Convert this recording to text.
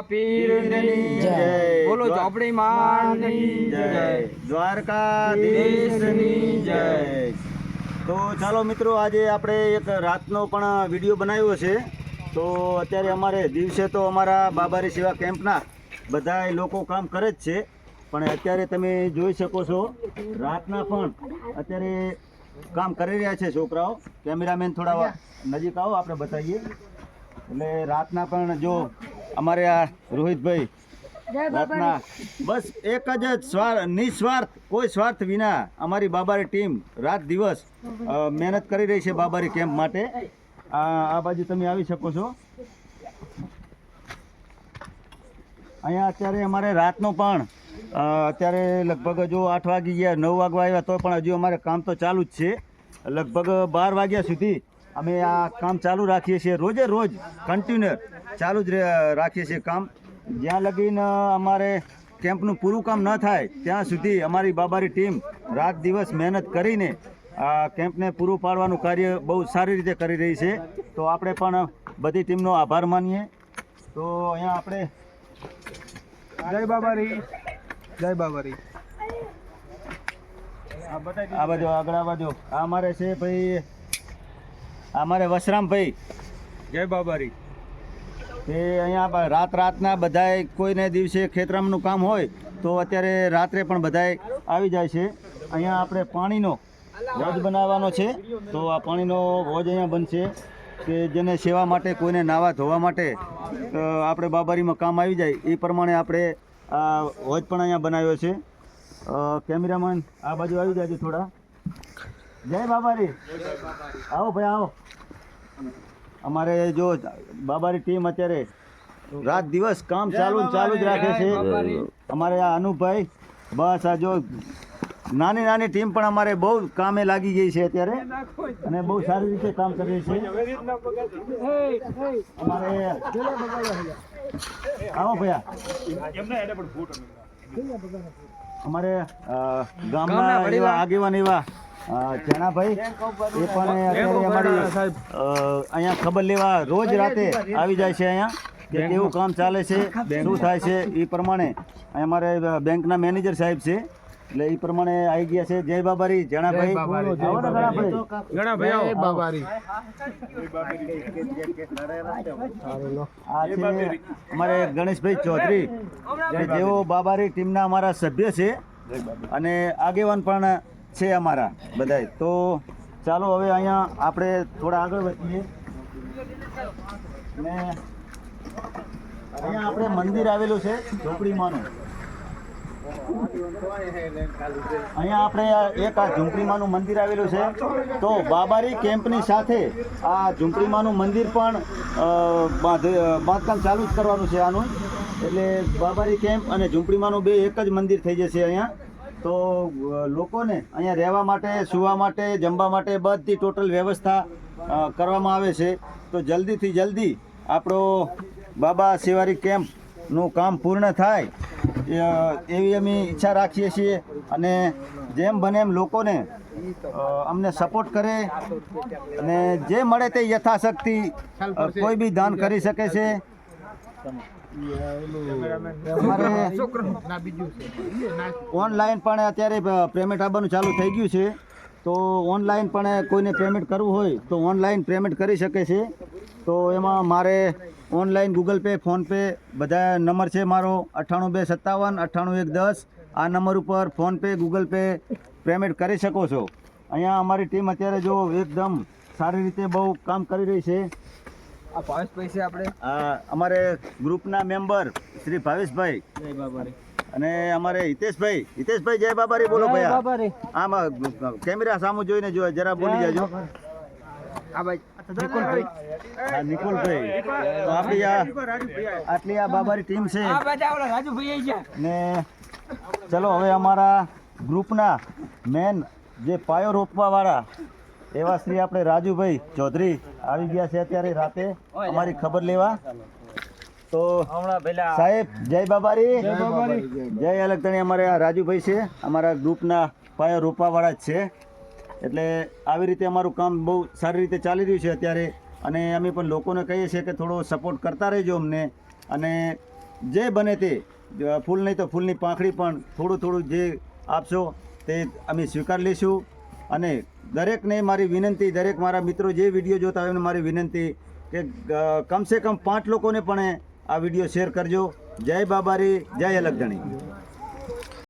પીરની જય. બોલો ચોપડી માની જય. જય. દ્વારકાધીશની જય. તો ચાલો મિત્રો આજે આપણે એક રાતનો પણ વીડિયો બનાવ્યો છે. તો અત્યારે અમારે દિવસે તો અમારા બાબારી સેવા કેમ્પના બધા લોકો કામ કરે જ છે. પણ અત્યારે તમે જોઈ શકો છો રાતના પણ અત્યારે કામ કરી રહ્યા છે છોકરાઓ. કેમેરામેન થોડા નજીક આવો આપણે બતાવીએ. એટલે રાતના પણ જો અમારે આ રોહિતભાઈ રાતના બસ એક જ સ્વાર નિસ્વાર્થ કોઈ સ્વાર્થ વિના અમારી બાબારી ટીમ રાત દિવસ મહેનત કરી રહી છે બાબારી કેમ્પ માટે. આ બાજુ તમે આવી શકો છો. અહીંયા અત્યારે અમારે રાતનો પણ અત્યારે લગભગ જો આઠ વાગી ગયા નવ વાગવા આવ્યા તો પણ હજુ અમારે કામ તો ચાલુ જ છે. લગભગ બાર વાગ્યા સુધી અમે આ કામ ચાલુ રાખીએ છીએ. રોજે રોજ કન્ટિન્યુઅર ચાલુ જ રાખીએ છીએ કામ. જ્યાં લગીન અમારે કેમ્પનું પૂરું કામ ન થાય ત્યાં સુધી અમારી બાબારી ટીમ રાત દિવસ મહેનત કરીને આ કેમ્પને પૂરું પાડવાનું કાર્ય બહુ સારી રીતે કરી રહી છે. તો આપણે પણ બધી ટીમનો આભાર માનીએ. તો અહીંયા આપણે જય બાબારી. જય બાબારી. આ બાજુ આગળ આ બાજુ. આ અમારે છે ભાઈ અમારે વસરામ ભાઈ જય બાબારી. તે અહીંયા રાત રાતના બધાય કોઈને દિવસે ખેતરામનું કામ હોય, તો અત્યારે રાત્રે પણ બધાય આવી જાય છે. અહીંયા આપણે પાણીનો હોજ બનાવવાનો છે. તો આ પાણીનો હોજ અહીંયા બનશે કે જેને સેવા માટે કોઈને નાવા ધોવા માટે આપણે બાબારીમાં કામ આવી જાય, એ પ્રમાણે આપણે આ હોજ પણ અહીંયા બનાવ્યો છે. કેમેરામેન, આ બાજુ આવી જાય થોડા. જય બાબારી. આવો ભાઈ, આવો. અમારે જો બાબારી ટીમ અત્યારે રાત દિવસ કામ ચાલુ ચાલુ જ રાખે છે. અમારે આ અનુભાઈ બસ આ જો નાની નાની ટીમ પણ અમારે બહુ કામે લાગી ગઈ છે અત્યારે. અને બહુ સારી રીતે કામ કરી છીએ છે. અમારે આવો ભયા. અમારે ગામના એવા આગેવાન એવા અ, જણાભાઈ એ પણ અત્યારે અમારી અહીંયા ખબર લેવા રોજ રાતે આવી જાય છે અહીંયા કે કેવું કામ ચાલે છે શું થાય છે એ પ્રમાણે અહીંયા અમારે બેંકના મેનેજર સાહેબ છે એટલે એ પ્રમાણે આવી ગયા છે. જય બાબારી જણાભાઈ આવો ને ભાઈ. બાબારી. અમારે ગણેશભાઈ ચૌધરી જેઓ બાબારી ટીમના અમારા સભ્ય છે અને આગેવાન પણ છે અમારા બધાય. તો ચાલો હવે અહીંયા આપણે થોડા આગળ વધીએ. ને અહીંયા આપણે મંદિર આવેલું છે ઝૂંપડીમાંનું. અહીંયા આપણે એક આ ઝૂંપડીમાંનું મંદિર આવેલું છે. તો બાબારી કેમ્પની સાથે આ ઝૂંપડીમાંનું મંદિર પણ બાંધ- બાંધકામ ચાલુ જ કરવાનું છે આનું. એટલે બાબારી કેમ્પ અને ઝૂંપડીમાંનું બે એક જ મંદિર થઈ જશે અહીંયા. તો લોકોને અહીંયા રહેવા માટે, સુવા માટે, જમવા માટે બધી ટોટલ વ્યવસ્થા કરવામાં આવે છે. તો જલ્દીથી જલ્દી આપણો બાબા શિવારી કેમ્પનું કામ પૂર્ણ થાય એવી અમે ઈચ્છા રાખીએ છીએ. અને જેમ બને એમ લોકોને અમને સપોર્ટ કરે અને જે મળે તે યથાશક્તિ કોઈ બી દાન કરી શકે છે. ઓનલાઈન પણ અત્યારે પેમેન્ટ આવવાનું ચાલુ થઈ ગયું છે. તો ઓનલાઈન પણ કોઈને પેમેન્ટ કરવું હોય, તો ઓનલાઈન પેમેન્ટ કરી શકે છે. તો એમાં મારે ઓનલાઈન ગૂગલ પે ફોનપે બધા નંબર છે મારો, અઠ્ઠાણું બે સત્તાવન, અઠ્ઠાણું એક દસ. આ નંબર ઉપર ફોનપે ગૂગલ પે પેમેન્ટ કરી શકો છો. અહીંયા અમારી ટીમ અત્યારે જો એકદમ સારી રીતે બહુ કામ કરી રહી છે. આ ભાવેશભાઈ છે આપણે. અમારે ગ્રુપના મેમ્બર શ્રી ભાવેશભાઈ. જય બાબારી. અને અમારે હિતેશભાઈ. હિતેશભાઈ જય બાબારી બોલો ભાઈ આમાં કેમેરા સામું જોઈને જો જરા બોલી જાજો. આ ભાઈ નિકુલભાઈ. હા તો આપણી આ આટલી આ બાબારી ટીમ છે. ને ચલો હવે અમારા ગ્રુપના મેન જે પાયો રોપવા વાળા એવા શ્રી આપણે રાજુભાઈ ચૌધરી આવી ગયા છે અત્યારે રાતે અમારી ખબર લેવા. તો હમણાં સાહેબ જય બાબારી. જય અલગતણી અમારે આ રાજુભાઈ છે. અમારા ગ્રુપના પાયો રોપવાવાળા જ છે. એટલે આવી રીતે અમારું કામ બહુ સારી રીતે ચાલી રહ્યું છે અત્યારે. અને અમે પણ લોકોને કહીએ છીએ કે થોડો સપોર્ટ કરતા રહેજો અમને. અને જે બને તે ફૂલ નહીં તો ફૂલની પાંખડી પણ થોડું થોડું જે આપશો તે અમે સ્વીકાર લઈશું. અને દરેકને મારી વિનંતી, દરેક મારા મિત્રો જે વીડિયો જોતા હોય એમને મારી વિનંતી કે કમસે કમ પાંચ લોકોને પણ આ વીડિયો શેર કરજો. જય બાબારી, જય અલગધણી